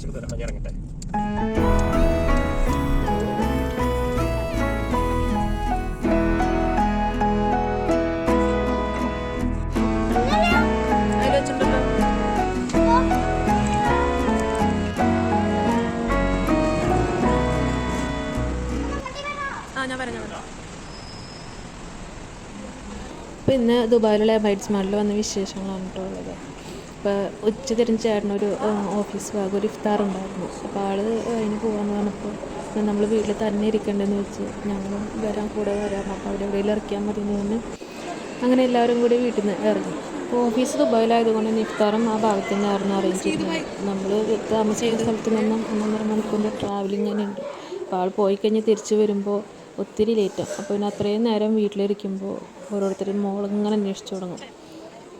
തിരിച്ചു തരാം ഞാൻ ഇറങ്ങട്ടെ അപ്പോൾ ഇന്ന് ദുബായിലുള്ള എബൈറ്റ്സ് മാളിൽ വന്ന വിശേഷങ്ങളാണ് കേട്ടോ ഉള്ളത്. അപ്പോൾ ഉച്ച തിരിഞ്ഞ് ചേട്ടനൊരു ഓഫീസ് ഭാഗം ഒരു ഇഫ്താർ ഉണ്ടായിരുന്നു. അപ്പോൾ ആൾ അതിന് പോകാമെന്ന് പറഞ്ഞപ്പോൾ നമ്മൾ വീട്ടിൽ തന്നെ ഇരിക്കണ്ടെന്ന് വെച്ച് ഞങ്ങൾ വരാൻ കൂടെ വരാം അപ്പോൾ അവിടെ എവിടെയെങ്കിലും ഇറക്കിയാൽ മതി എന്ന് പറഞ്ഞ് അങ്ങനെ എല്ലാവരും കൂടി വീട്ടിൽ നിന്ന് ഇറങ്ങി. അപ്പോൾ ഓഫീസ് ദുബായിലായതുകൊണ്ട് തന്നെ ഇഫ്താറും ആ ഭാഗത്ത് തന്നെ ആയിരുന്നു അറേഞ്ച് ചെയ്തത്. നമ്മൾ താമസിക്കുന്ന സ്ഥലത്ത് നിന്നും ഒന്നൊന്നര മണിക്കൂറിന്റെ ട്രാവലിംഗ് തന്നെ ഉണ്ട്. അപ്പോൾ ആൾ പോയി കഴിഞ്ഞ് തിരിച്ച് വരുമ്പോൾ ഒത്തിരി ലേറ്റാണ് അപ്പോൾ പിന്നെ അത്രയും നേരം വീട്ടിലിരിക്കുമ്പോൾ ഓരോരുത്തരും മോളിങ്ങനെ അന്വേഷിച്ച് തുടങ്ങും.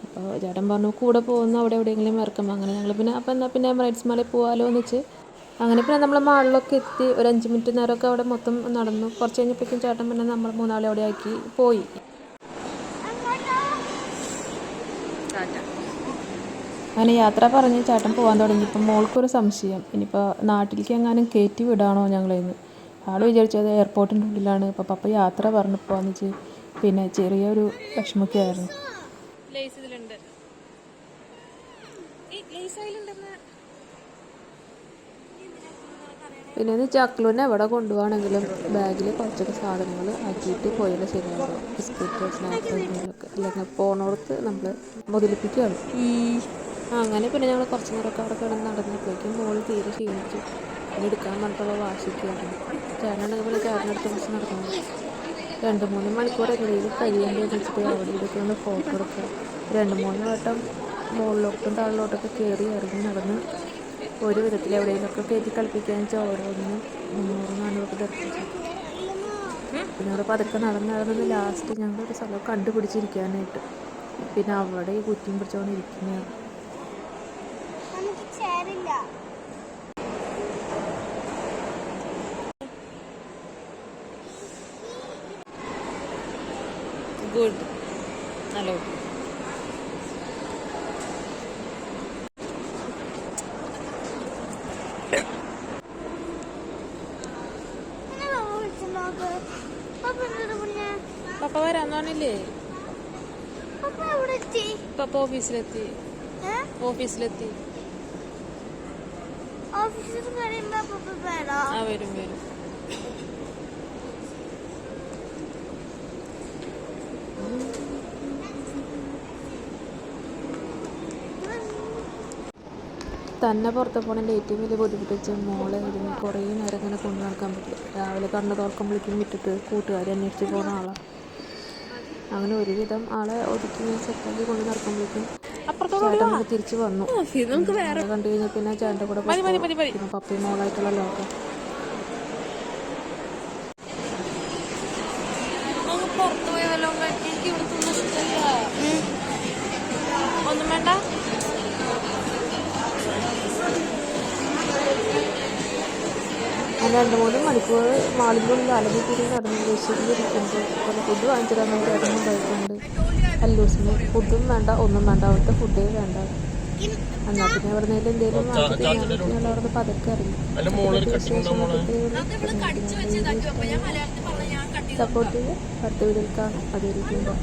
അപ്പോൾ ചേട്ടൻ പറഞ്ഞു കൂടെ പോകുന്ന അവിടെ എവിടെയെങ്കിലും ഇറക്കും. അങ്ങനെ ഞങ്ങൾ പിന്നെ അപ്പോൾ എന്നാൽ പിന്നെ റൈറ്റ്സ് മാളിൽ പോകാമല്ലോ എന്ന് വെച്ച്. അങ്ങനെ പിന്നെ നമ്മൾ മാളിലൊക്കെ എത്തി ഒരു അഞ്ച് മിനിറ്റ് നേരമൊക്കെ അവിടെ മൊത്തം നടന്നു. കുറച്ച് കഴിഞ്ഞപ്പോഴേക്കും ചേട്ടൻ പിന്നെ നമ്മൾ മൂന്നാളെ അവിടെ ആക്കി പോയി. അങ്ങനെ യാത്ര പറഞ്ഞ് ചേട്ടൻ പോകാൻ തുടങ്ങിയപ്പോൾ മോൾക്കൊരു സംശയം. ഇനിയിപ്പോൾ നാട്ടിലേക്ക് എങ്ങാനും കയറ്റി വിടാണോ ഞങ്ങളിന്ന്. ആൾ വിചാരിച്ചത് എയർപോർട്ടിന്റെ ഉള്ളിലാണ്. അപ്പോൾ പപ്പ യാത്ര പറഞ്ഞു പോകാന്ന് വെച്ച് പിന്നെ ചെറിയൊരു വിഷമൊക്കെ ആയിരുന്നു. ലേസ് ഇതിലുണ്ട്. പിന്നെ ചക്ലൂനെ എവിടെ കൊണ്ടുപോകണമെങ്കിലും ബാഗിൽ കുറച്ചൊക്കെ സാധനങ്ങൾ ആക്കിയിട്ട് പോയാലും ശരിയാവും ബിസ്ക്കറ്റ് സ്നാക്സ് അല്ലെങ്കിൽ പോണോടത്ത് നമ്മൾ മുതലിപ്പിക്കുകയാണ് അങ്ങനെ പിന്നെ ഞങ്ങൾ കുറച്ച് നേരമൊക്കെ അവിടെ കിടന്ന് നടന്നപ്പോഴേക്കും മോൾ തീരെ ക്ഷീണിച്ചു. എടുക്കാൻ പറഞ്ഞിട്ടുള്ള വാശിക്കുകയാണ് ചേട്ടനുണ്ടെങ്കിൽ പിന്നെ ചേട്ടനടുത്ത് കുറച്ച് നടന്നു രണ്ട് മൂന്ന് മണിക്കൂർ എന്തെങ്കിലും കഴിയേണ്ടി വെച്ചിട്ട് അവിടെ ഇതൊക്കെ ഒന്ന് ഫോട്ടോ എടുക്കുക. രണ്ട് മൂന്ന് വട്ടം മുകളിലോട്ടും താഴിലോട്ടൊക്കെ കയറി ഇറങ്ങി നടന്ന് ഒരു വിധത്തിൽ എവിടെയെങ്കിലുമൊക്കെ കയറ്റി കളിപ്പിക്കാൻ വെച്ചാൽ ഓരോന്ന് മുന്നൂറ് നാനൂറ് ദർശിച്ചു പിന്നെ അവിടെ പതുക്കെ നടന്ന് നടന്നത് ലാസ്റ്റ് ഞങ്ങൾ ഒരു സ്ഥലം കണ്ടുപിടിച്ചിരിക്കാനായിട്ട്. പിന്നെ അവിടെ ഈ കുറ്റിയും പിടിച്ചോണ്ട് ഇരിക്കുന്നതാണ് ഗുഡ്. നല്ല കുട്ടി. നോക്ക് പപ്പ വരാന്ന് പറഞ്ഞില്ലേ? പപ്പ ഓഫീസിലെത്തി? ഓഫീസിലെത്തി. ആ വരും വരും. തന്നെ പുറത്ത് പോകണതിന്റെ ഏറ്റവും വലിയ ബുദ്ധിമുട്ട് വെച്ചാൽ മോളെ ഇരുന്ന് കുറേ നേരം ഇങ്ങനെ കൊണ്ടു നടക്കാൻ പറ്റില്ല. രാവിലെ കണ്ണ് തുറക്കുമ്പോഴേക്കും വിറ്റിട്ട് കൂട്ടുകാരെ അന്വേഷിച്ച് പോകുന്ന ആളാണ് അങ്ങനെ ഒരുവിധം ആളെ ഒതുക്കി ഞാൻ സെറ്റാക്കി കൊണ്ട് നടക്കുമ്പോഴേക്കും ചേട്ടൻ തിരിച്ചു വന്നു. കണ്ടു കഴിഞ്ഞാൽ പിന്നെ ചേട്ടന്റെ കൂടെ പപ്പയും മോളായിട്ടുള്ള ലോകം പുറത്തു പോയാലോ ഞാൻ രണ്ട് മൂന്ന് മണിക്കൂർ മാളിനുള്ളിൽ ഉള്ളിൽ അലഞ്ഞു തിരി നടന്ന് വിശന്നിരിക്കുമ്പോൾ പിന്നെ ഫുഡ് വാങ്ങിച്ചു തരാൻ വേണ്ടി ചേട്ടനും കഴിക്കുന്നുണ്ട് അല്ലൂസിന് ഫുഡും വേണ്ട ഒന്നും വേണ്ട. അവിടുത്തെ ഫുഡേ വേണ്ട. എന്നാൽ പിന്നെ അവിടെ നിന്ന് എന്തെങ്കിലും വാങ്ങി തിന്നാൻ ഞങ്ങൾ അവിടെ നിന്ന് പതുക്കെ ഇറങ്ങി. സപ്പോർട്ട് ചെയ്ത് പത്ത് വീടുകൾക്കാണ് അതേ അതൊരു